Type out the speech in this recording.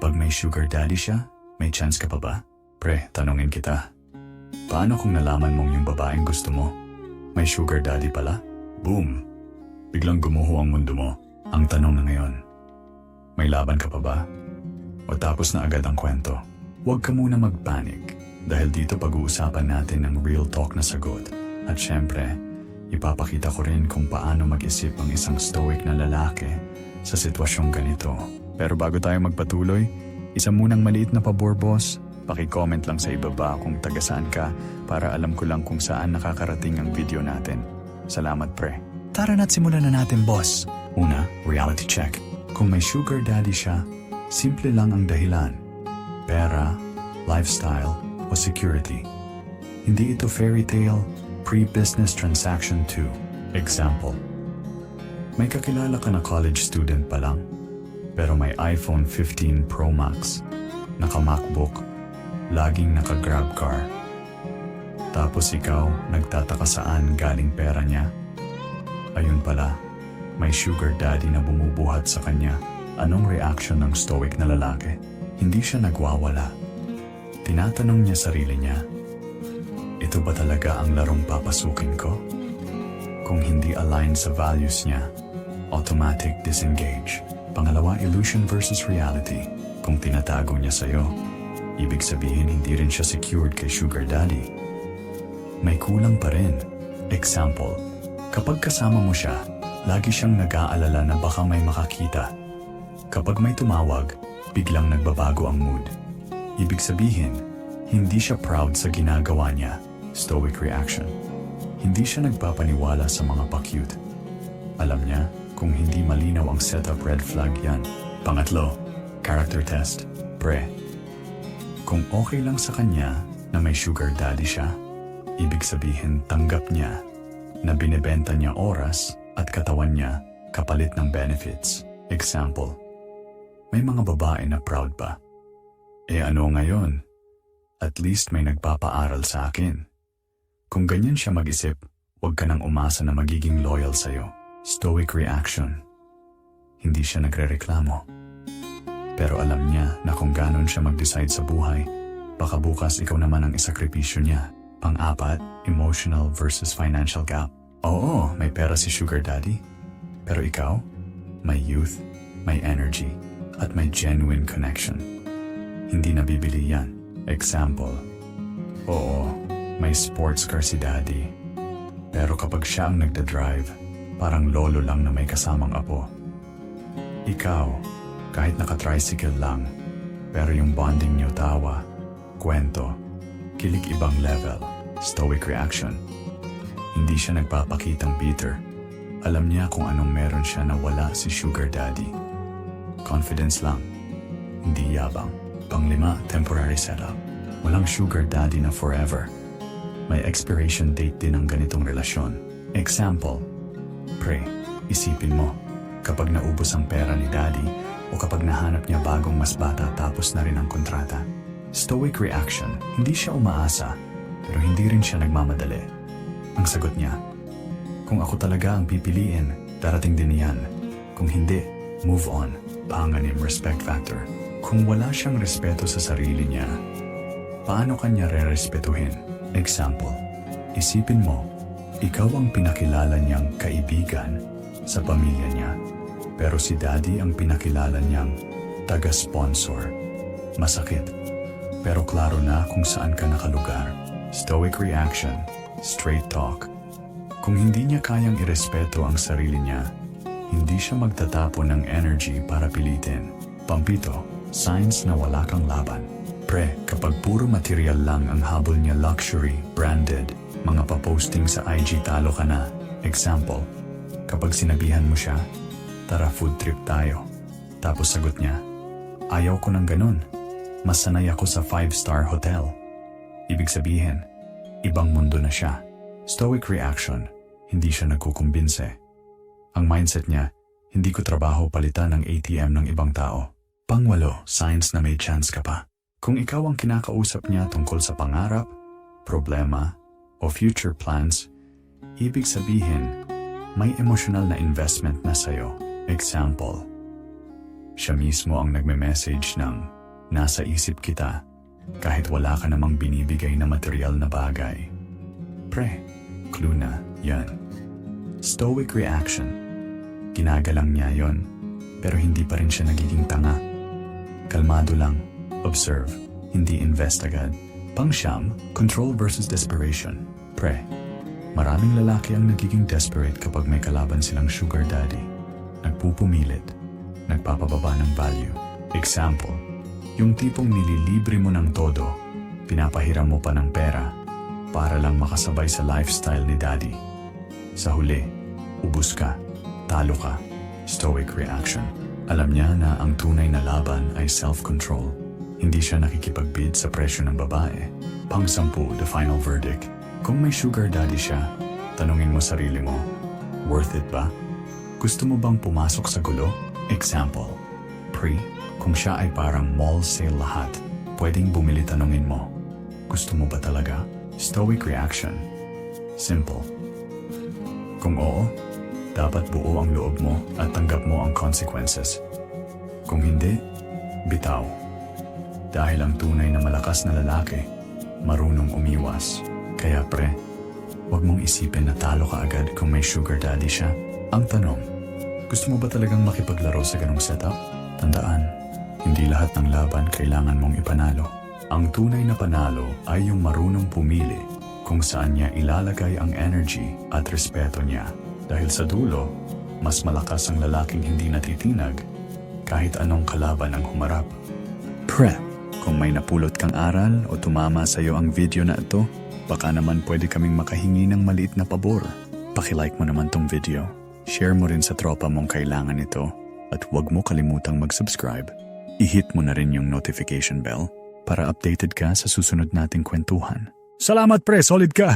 Kapag may sugar daddy siya, may chance ka pa ba? Pre, tanungin kita. Paano kung nalaman mong yung babaeng gusto mo? May sugar daddy pala? Boom! Biglang gumuho ang mundo mo. Ang tanong na ngayon, may laban ka pa ba? O tapos na agad ang kwento? Huwag ka muna mag-panic dahil dito pag-uusapan natin ang real talk na sagot. At syempre, ipapakita ko rin kung paano mag-isip ang isang stoic na lalaki sa sitwasyong ganito. Pero bago tayo magpatuloy, isa munang maliit na pabor boss, paki-comment lang sa ibaba kung taga saan ka para alam ko lang kung saan nakakarating ang video natin. Salamat pre. Tara na't simulan na natin boss. Una, reality check. Kung may sugar daddy siya, simple lang ang dahilan. Pera, lifestyle, o security. Hindi ito fairy tale, pre-business transaction 2. Example. May kakilala ka na college student pa lang, pero may iPhone 15 Pro Max, naka-MacBook, laging naka-grab car. Tapos ikaw, nagtataka saan galing pera niya? Ayun pala, may sugar daddy na bumubuhat sa kanya. Anong reaction ng stoic na lalaki? Hindi siya nagwawala. Tinatanong niya sarili niya, ito ba talaga ang larong papasukin ko? Kung hindi align sa values niya, automatic disengage. Pangalawa, illusion versus reality. Kung tinatago niya sa'yo, ibig sabihin hindi rin siya secured kay sugar daddy. May kulang pa rin. Example, kapag kasama mo siya, lagi siyang nag-aalala na baka may makakita. Kapag may tumawag, biglang nagbabago ang mood. Ibig sabihin, hindi siya proud sa ginagawa niya. Stoic reaction. Hindi siya nagpapaniwala sa mga pa-cute. Alam niya, kung hindi malinaw ang setup red flag yan. Pangatlo, character test. Pre. Kung okay lang sa kanya na may sugar daddy siya, ibig sabihin tanggap niya na binibenta niya oras at katawan niya kapalit ng benefits. Example, may mga babae na proud pa. Eh ano ngayon? At least may nagpapaaral sa akin. Kung ganyan siya mag-isip, huwag ka nang umasa na magiging loyal sa'yo. Stoic reaction. Hindi siya nagrereklamo. Pero alam niya na kung ganon siya mag-decide sa buhay, baka bukas ikaw naman ang isakripisyo niya. Pang-apat, emotional versus financial gap. Oo, may pera si sugar daddy. Pero ikaw, may youth, may energy, at may genuine connection. Hindi nabibili yan. Example, oo, may sports car si daddy. Pero kapag siya ang nagda-drive, parang lolo lang na may kasamang apo. Ikaw, kahit naka-tricycle lang, pero yung bonding niyo tawa, kwento, kilig ibang level, stoic reaction. Hindi siya nagpapakitang bitter. Alam niya kung anong meron siya na wala si sugar daddy. Confidence lang, hindi yabang. Panglima, temporary setup. Walang sugar daddy na forever. May expiration date din ang ganitong relasyon. Example, Pre, isipin mo, kapag naubos ang pera ni daddy o kapag nahanap niya bagong mas bata tapos na rin ang kontrata. Stoic reaction, hindi siya umaasa, pero hindi rin siya nagmamadali. Ang sagot niya, kung ako talaga ang pipiliin, darating din yan. Kung hindi, move on. Panganim respect factor. Kung wala siyang respeto sa sarili niya, paano kanya re-respetuhin? Example, isipin mo, ikaw ang pinakilala niyang kaibigan sa pamilya niya. Pero si daddy ang pinakilala niyang taga-sponsor. Masakit. Pero klaro na kung saan ka nakalugar. Stoic reaction, straight talk. Kung hindi niya kayang irespeto ang sarili niya, hindi siya magtatapon ng energy para pilitin. Pampito, signs na wala kang laban. Pre, kapag puro material lang ang habol niya luxury, branded, mga paposting sa IG talo ka na. Example, kapag sinabihan mo siya, tara food trip tayo. Tapos sagot niya, ayaw ko ng ganun. Mas sanay ako sa five-star hotel. Ibig sabihin, ibang mundo na siya. Stoic reaction, hindi siya nagkukumbinse. Ang mindset niya, hindi ko trabaho palitan ng ATM ng ibang tao. Pangwalo, signs na may chance ka pa. Kung ikaw ang kinakausap niya tungkol sa pangarap, problema, o future plans, ibig sabihin, may emotional na investment na sa'yo. Example, Siya mismo ang nagme-message ng nasa isip kita kahit wala ka namang binibigay na material na bagay. Pre, clue na, yan. Stoic reaction. Ginagalang niya yon, pero hindi pa rin siya nagiging tanga. Kalmado lang, observe, hindi invest agad. Pangsyam, control versus desperation. Pre, maraming lalaki ang nagiging desperate kapag may kalaban silang sugar daddy. Nagpupumilit, nagpapababa ng value. Example, yung tipong nililibre mo ng todo, pinapahiram mo pa ng pera para lang makasabay sa lifestyle ni daddy. Sa huli, ubus ka, talo ka, stoic reaction. Alam niya na ang tunay na laban ay self-control. Hindi siya nakikipagbid sa presyo ng babae. Pang-sampu, the final verdict. Kung may sugar daddy siya, tanungin mo sarili mo, worth it ba? Gusto mo bang pumasok sa gulo? Example, pre, kung siya ay parang mall sale lahat, pwedeng bumili tanungin mo, gusto mo ba talaga? Stoic reaction. Simple. Kung oo, dapat buo ang loob mo at tanggap mo ang consequences. Kung hindi, bitaw. Dahil ang tunay na malakas na lalaki, marunong umiwas. Kaya pre, huwag mong isipin na talo ka agad kung may sugar daddy siya. Ang tanong, gusto mo ba talagang makipaglaro sa ganong setup? Tandaan, hindi lahat ng laban kailangan mong ipanalo. Ang tunay na panalo ay yung marunong pumili kung saan niya ilalagay ang energy at respeto niya. Dahil sa dulo, mas malakas ang lalaking hindi natitinag kahit anong kalaban ang humarap. Prep. Kung may napulot kang aral o tumama sa iyo ang video na ito, baka naman pwede kaming makahingi ng maliit na pabor. Pakilike mo naman tong video. Share mo rin sa tropa mong kailangan ito. At huwag mo kalimutang mag-subscribe. I-hit mo na rin yung notification bell para updated ka sa susunod nating kwentuhan. Salamat pre, solid ka!